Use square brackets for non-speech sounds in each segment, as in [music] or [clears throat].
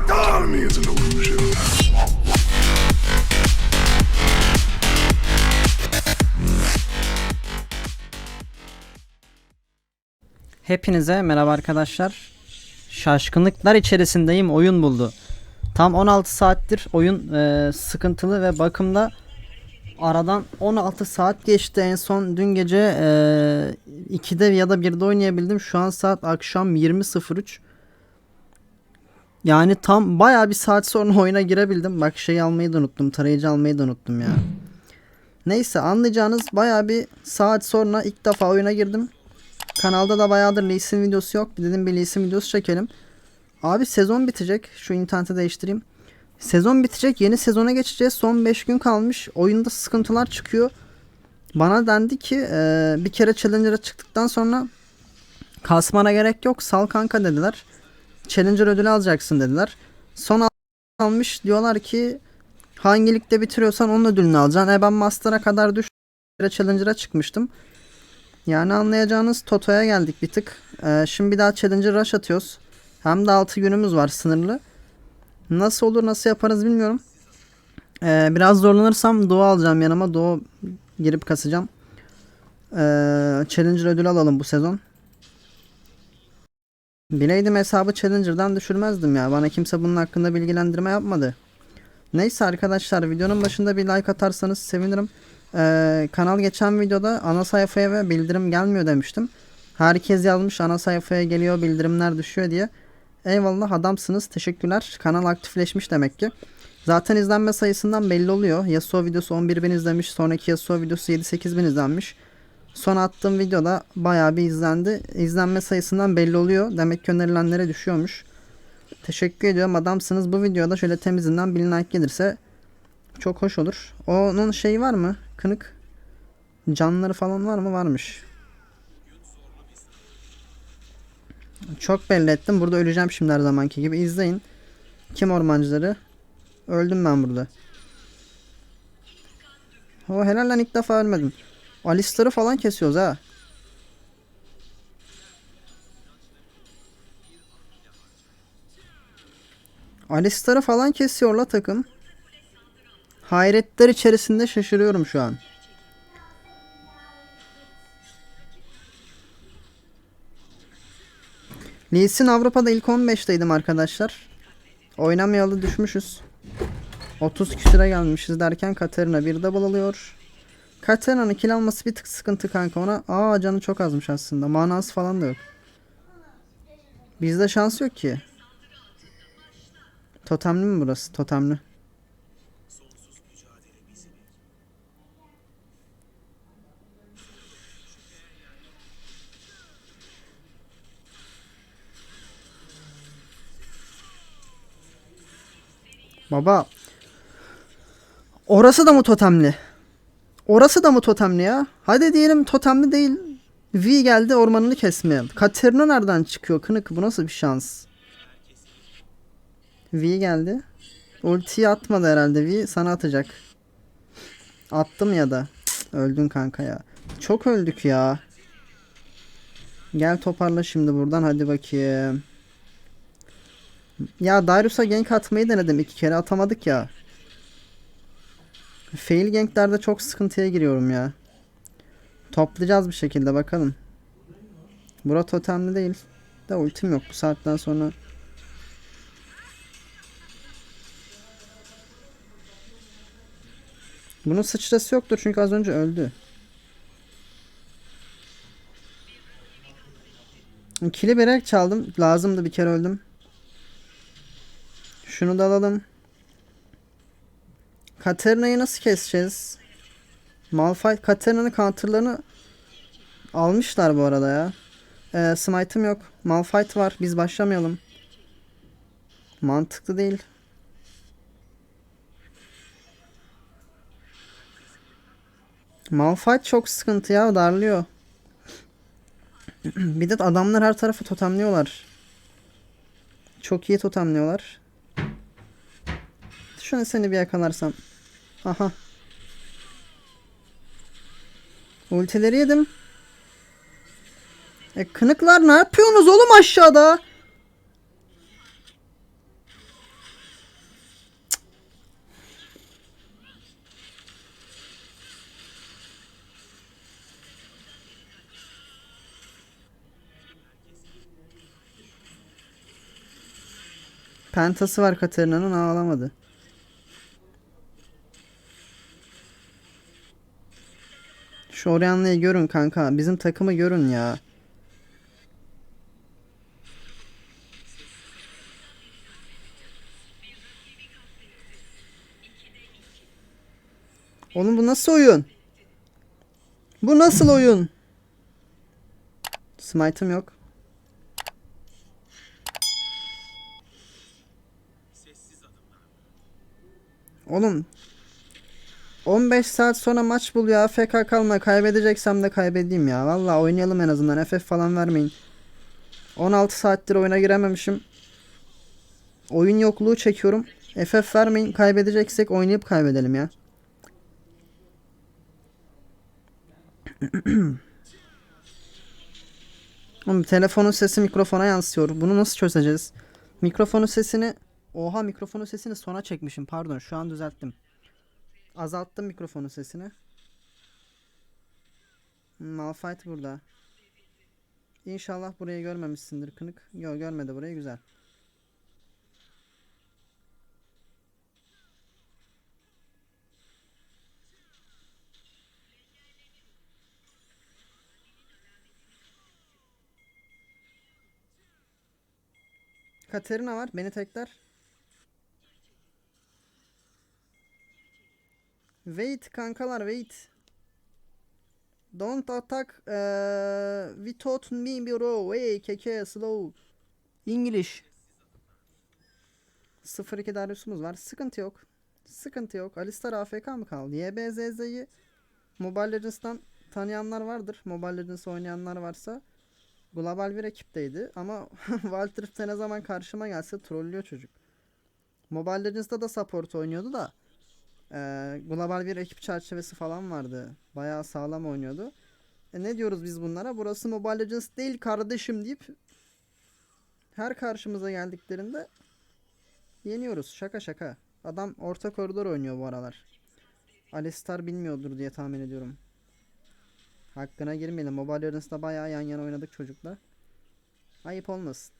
Autonomy is an illusion. Hepinize merhaba arkadaşlar. Şaşkınlıklar içerisindeyim. Oyun buldu. Tam 16 saattir oyun e, sıkıntılı ve bakımda aradan 16 saat geçti. En son dün gece e, 2'de ya da 1'de oynayabildim. Şu an saat akşam 20.03. Yani tam bayağı bir saat sonra [laughs] oyuna girebildim. Bak şeyi almayı da unuttum. Tarayıcı almayı da unuttum ya. Neyse anlayacağınız bayağı bir saat sonra ilk defa oyuna girdim. Kanalda da bayağıdır Lee videosu yok. Dedim bir Lee videosu çekelim. Abi sezon bitecek. Şu interneti değiştireyim. Sezon bitecek. Yeni sezona geçeceğiz. Son 5 gün kalmış. Oyunda sıkıntılar çıkıyor. Bana dendi ki e, bir kere Challenger'a çıktıktan sonra kasmana gerek yok. Sal kanka dediler. Challenger ödülü alacaksın dediler. Son al- almış diyorlar ki hangi ligde bitiriyorsan onun ödülünü alacaksın. E ben Master'a kadar düş bir kere Challenger'a çıkmıştım. Yani anlayacağınız Toto'ya geldik bir tık. Ee, şimdi bir daha Challenger Rush atıyoruz. Hem de 6 günümüz var sınırlı. Nasıl olur nasıl yaparız bilmiyorum. Ee, biraz zorlanırsam Doğu alacağım yanıma. Doğu girip kasacağım. Ee, Challenger ödülü alalım bu sezon. Bileydim hesabı Challenger'dan düşürmezdim ya. Bana kimse bunun hakkında bilgilendirme yapmadı. Neyse arkadaşlar videonun başında bir like atarsanız sevinirim. Ee, kanal geçen videoda ana sayfaya ve bildirim gelmiyor demiştim. Herkes yazmış ana sayfaya geliyor bildirimler düşüyor diye. Eyvallah adamsınız teşekkürler. Kanal aktifleşmiş demek ki. Zaten izlenme sayısından belli oluyor. Yasuo videosu 11 bin izlemiş. Sonraki Yasuo videosu 7-8 bin izlenmiş. Son attığım videoda bayağı bir izlendi. İzlenme sayısından belli oluyor. Demek ki önerilenlere düşüyormuş. Teşekkür ediyorum adamsınız. Bu videoda şöyle temizinden 1000 like gelirse çok hoş olur. Onun şeyi var mı? Kınık. Canları falan var mı? Varmış. Çok belli ettim. Burada öleceğim şimdi her zamanki gibi. İzleyin. Kim ormancıları? Öldüm ben burada. O helal lan ilk defa ölmedim. Alistar'ı falan kesiyoruz ha. Alistar'ı falan kesiyor la takım. Hayretler içerisinde şaşırıyorum şu an. Lee Sin Avrupa'da ilk 15'teydim arkadaşlar. Oynamayalı düşmüşüz. 30 küsüre gelmişiz derken Katarina bir double alıyor. Katarina'nın kill alması bir tık sıkıntı kanka ona. Aa canı çok azmış aslında. Manası falan da yok. Bizde şans yok ki. Totemli mi burası? Totemli. Baba. Orası da mı totemli? Orası da mı totemli ya? Hadi diyelim totemli değil. V geldi ormanını kesmeye. Katerina nereden çıkıyor? Kınık bu nasıl bir şans? V geldi. Ultiyi atmadı herhalde V. Sana atacak. Attım ya da. Öldün kanka ya. Çok öldük ya. Gel toparla şimdi buradan hadi bakayım. Ya Darius'a gank atmayı denedim iki kere atamadık ya. Fail ganklerde çok sıkıntıya giriyorum ya. Toplayacağız bir şekilde bakalım. Bura totemli değil. De ultim yok bu saatten sonra. Bunun sıçrası yoktur çünkü az önce öldü. Kili berek çaldım. Lazımdı bir kere öldüm. Şunu da alalım. Katerina'yı nasıl keseceğiz? Malphite Katerina'nın counterlarını almışlar bu arada ya. Ee, smite'ım yok. Malphite var. Biz başlamayalım. Mantıklı değil. Malphite çok sıkıntı ya. Darlıyor. [clears throat] bir de adamlar her tarafı totemliyorlar. Çok iyi totemliyorlar. Şunu seni bir yakalarsam. Aha. Ultileri yedim. E kınıklar ne yapıyorsunuz oğlum aşağıda? Pentası var Katarina'nın ağlamadı. Şu Orion'layı görün kanka. Bizim takımı görün ya. Oğlum bu nasıl oyun? Bu nasıl oyun? Smite'ım yok. Oğlum 15 saat sonra maç buluyor AFK kalma kaybedeceksem de kaybedeyim ya. Valla oynayalım en azından FF falan vermeyin. 16 saattir oyuna girememişim. Oyun yokluğu çekiyorum. FF vermeyin kaybedeceksek oynayıp kaybedelim ya. [clears throat] Oğlum telefonun sesi mikrofona yansıyor. Bunu nasıl çözeceğiz? Mikrofonun sesini... Oha mikrofonun sesini sona çekmişim pardon şu an düzelttim. Azalttım mikrofonun sesini. Hmm, Malphite burada. İnşallah burayı görmemişsindir kınık. Yok görmedi burayı güzel. Katerina var. Beni tekler. Wait kankalar wait. Don't attack uh, without me bro. Hey keke slow. English. 0-2 Darius'umuz var. Sıkıntı yok. Sıkıntı yok. Alistar AFK mı kaldı? YBZZ'yi Mobile Legends'tan tanıyanlar vardır. Mobile Legends oynayanlar varsa. Global bir ekipteydi ama [laughs] Walter Rift'e ne zaman karşıma gelse trollüyor çocuk. Mobile Legends'da da support oynuyordu da ee, global bir ekip çerçevesi falan vardı. Bayağı sağlam oynuyordu. E ne diyoruz biz bunlara? Burası Mobile Legends değil kardeşim deyip her karşımıza geldiklerinde yeniyoruz. Şaka şaka. Adam orta koridor oynuyor bu aralar. Alistar bilmiyordur diye tahmin ediyorum. Hakkına girmeyelim. Mobile Legends'da bayağı yan yana oynadık çocukla. Ayıp olmasın.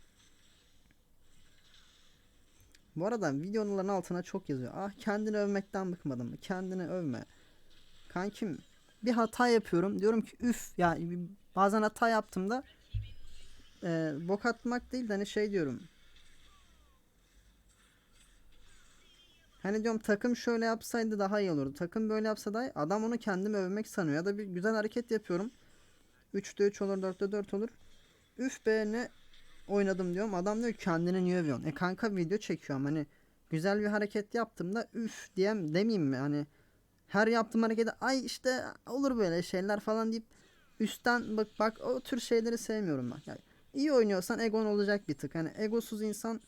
Bu arada videoların altına çok yazıyor. Ah kendini övmekten bıkmadım mı? Kendini övme. Kankim bir hata yapıyorum. Diyorum ki üf ya bazen hata yaptığımda e, bok atmak değil de hani şey diyorum. Hani diyorum takım şöyle yapsaydı daha iyi olurdu. Takım böyle yapsa da adam onu kendimi övmek sanıyor. Ya da bir güzel hareket yapıyorum. 3'te 3 olur 4'te 4 olur. Üf be ne oynadım diyorum. Adam diyor kendini niye övüyorsun? E kanka video çekiyorum hani güzel bir hareket yaptığımda üf diyem demeyeyim mi? Hani her yaptığım harekete ay işte olur böyle şeyler falan deyip üstten bak bak o tür şeyleri sevmiyorum ben. Yani iyi oynuyorsan egon olacak bir tık. Hani egosuz insan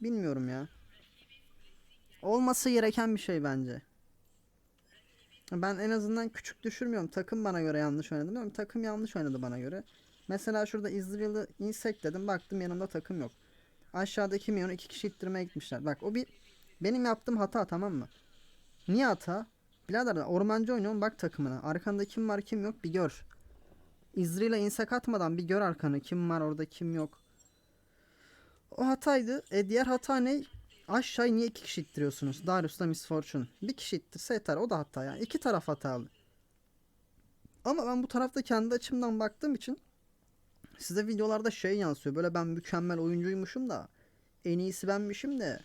bilmiyorum ya. Olması gereken bir şey bence. Ben en azından küçük düşürmüyorum. Takım bana göre yanlış oynadı. Takım yanlış oynadı bana göre. Mesela şurada Israel'ı insek dedim. Baktım yanımda takım yok. Aşağıdaki milyonu iki kişi ittirmeye gitmişler. Bak o bir benim yaptığım hata tamam mı? Niye hata? Birader ormancı oynuyorum bak takımına. Arkanda kim var kim yok bir gör. İzri'yle insek atmadan bir gör arkanı. Kim var orada kim yok. O hataydı. E diğer hata ne? Aşağıya niye iki kişi ittiriyorsunuz? Darius'ta Miss Fortune. Bir kişi ittirse yeter. O da hata yani. İki taraf hatalı. Ama ben bu tarafta kendi açımdan baktığım için size videolarda şey yansıyor. Böyle ben mükemmel oyuncuymuşum da en iyisi benmişim de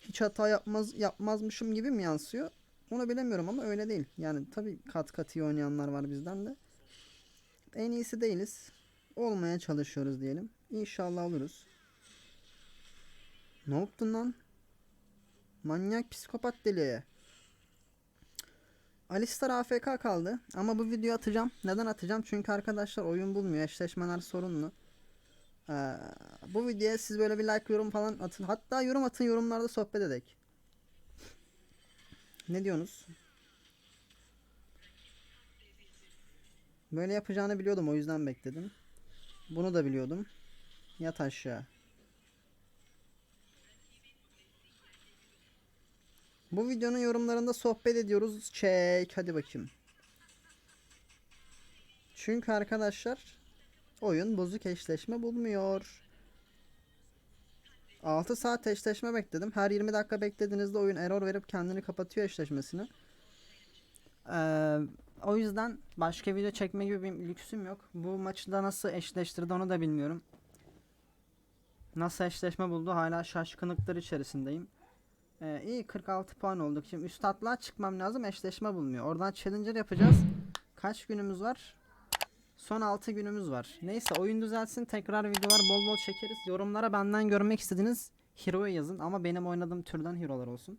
hiç hata yapmaz yapmazmışım gibi mi yansıyor? Onu bilemiyorum ama öyle değil. Yani tabii kat kat iyi oynayanlar var bizden de. En iyisi değiliz. Olmaya çalışıyoruz diyelim. İnşallah oluruz. Ne yaptın lan? Manyak psikopat deli. Alistar AFK kaldı. Ama bu videoyu atacağım. Neden atacağım? Çünkü arkadaşlar oyun bulmuyor. Eşleşmeler sorunlu. Ee, bu videoya siz böyle bir like yorum falan atın. Hatta yorum atın yorumlarda sohbet edek. Ne diyorsunuz? Böyle yapacağını biliyordum o yüzden bekledim. Bunu da biliyordum. Yat aşağı. Bu videonun yorumlarında sohbet ediyoruz. Çek hadi bakayım. Çünkü arkadaşlar oyun bozuk eşleşme bulmuyor. 6 saat eşleşme bekledim. Her 20 dakika beklediğinizde oyun error verip kendini kapatıyor eşleşmesini. Ee, o yüzden başka video çekme gibi bir lüksüm yok. Bu maçı da nasıl eşleştirdi onu da bilmiyorum. Nasıl eşleşme buldu hala şaşkınlıklar içerisindeyim. Ee, iyi 46 puan olduk. Şimdi üst atlığa çıkmam lazım eşleşme bulmuyor. Oradan challenger yapacağız. Kaç günümüz var? Son 6 günümüz var. Neyse oyun düzelsin tekrar videolar bol bol çekeriz. Yorumlara benden görmek istediğiniz hero'yu yazın ama benim oynadığım türden hero'lar olsun.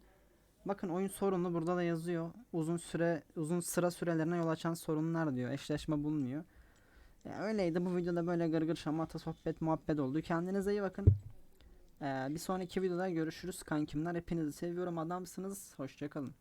Bakın oyun sorunlu burada da yazıyor. Uzun süre uzun sıra sürelerine yol açan sorunlar diyor. Eşleşme bulmuyor. Ya öyleydi bu videoda böyle gırgır şamata sohbet muhabbet oldu. Kendinize iyi bakın. Ee, bir sonraki videoda görüşürüz kankimler. Hepinizi seviyorum adamsınız. Hoşçakalın.